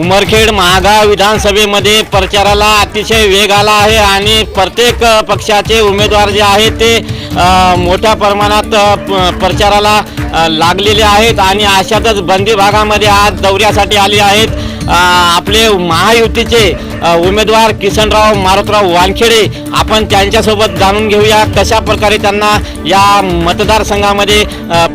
उमरखेड महागाव विधानसभेमध्ये प्रचाराला अतिशय वेग आला आहे आणि प्रत्येक पक्षाचे उमेदवार जे आहेत ते मोठ्या प्रमाणात प- प्रचाराला लागलेले आहेत आणि अशातच बंदी भागामध्ये आज दौऱ्यासाठी आले आहेत. आपले महायुतीचे उमेदवार किसनराव मारुतराव वानखेडे आपण त्यांच्यासोबत जाणून घेऊया कशा प्रकारे त्यांना या मतदारसंघामध्ये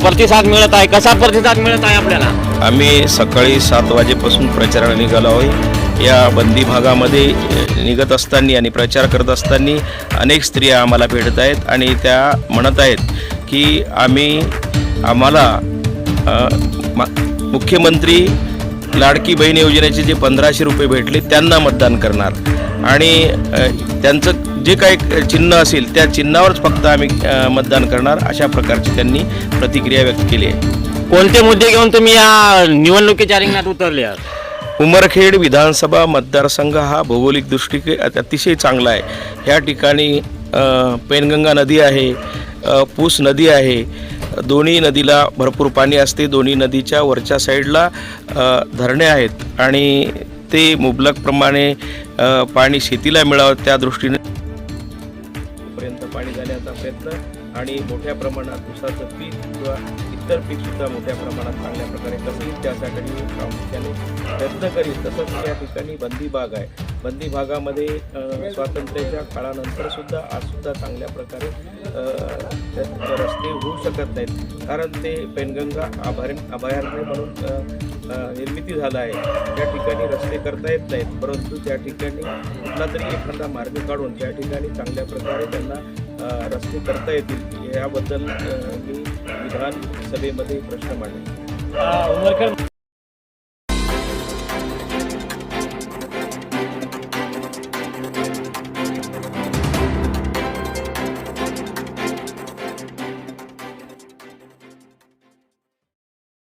प्रतिसाद मिळत आहे. कसा प्रतिसाद मिळत आहे आपल्याला? आम्ही सकाळी सात वाजेपासून प्रचाराला निघालो आहे या बंदी भागामध्ये निघत असताना आणि प्रचार करत असताना अनेक स्त्रिया आम्हाला भेटत आहेत आणि त्या म्हणत आहेत की आम्ही आम्हाला मा- मुख्यमंत्री लाडकी बहीण योजनेचे जे पंधराशे रुपये भेटले त्यांना मतदान करणार. आणि त्यांचं जे काही चिन्ह असेल त्या चिन्हावरच फक्त आम्ही मतदान करणार अशा प्रकारची त्यांनी प्रतिक्रिया व्यक्त केली आहे. कोणते मुद्दे घेऊन तुम्ही या निवडणुकीच्या रिंगणात उतरले आहात? उमरखेड विधानसभा मतदारसंघ हा भौगोलिक दृष्टी अतिशय चांगला आहे. ह्या ठिकाणी पेनगंगा नदी आहे पूस नदी आहे दोन्ही नदीला भरपूर पाणी असते. दोन्ही नदीच्या वरच्या साईडला धरणे आहेत आणि ते मुबलकप्रमाणे पाणी शेतीला मिळावं त्या दृष्टीने प्रयत्न आणि मोठ्या प्रमाणात ऊसाचं पीक किंवा इतर पीकसुद्धा मोठ्या प्रमाणात चांगल्या प्रकारे कमी त्यासाठी मी प्रामुख्याने प्रयत्न करीन. तसंच या ठिकाणी बंदी भाग आहे. बंदी भागामध्ये स्वातंत्र्याच्या काळानंतरसुद्धा आजसुद्धा चांगल्या प्रकारे रस्ते होऊ शकत नाहीत. कारण ते पेनगंगा अभयारण्य अभयारण्य म्हणून निर्मिती झालं आहे. त्या ठिकाणी रस्ते करता येत नाहीत. परंतु त्या ठिकाणी कुठला तरी एखादा मार्ग काढून त्या ठिकाणी चांगल्या प्रकारे त्यांना रस्ते करता येतील याबद्दल मी विधानसभेमध्ये प्रश्न मांडले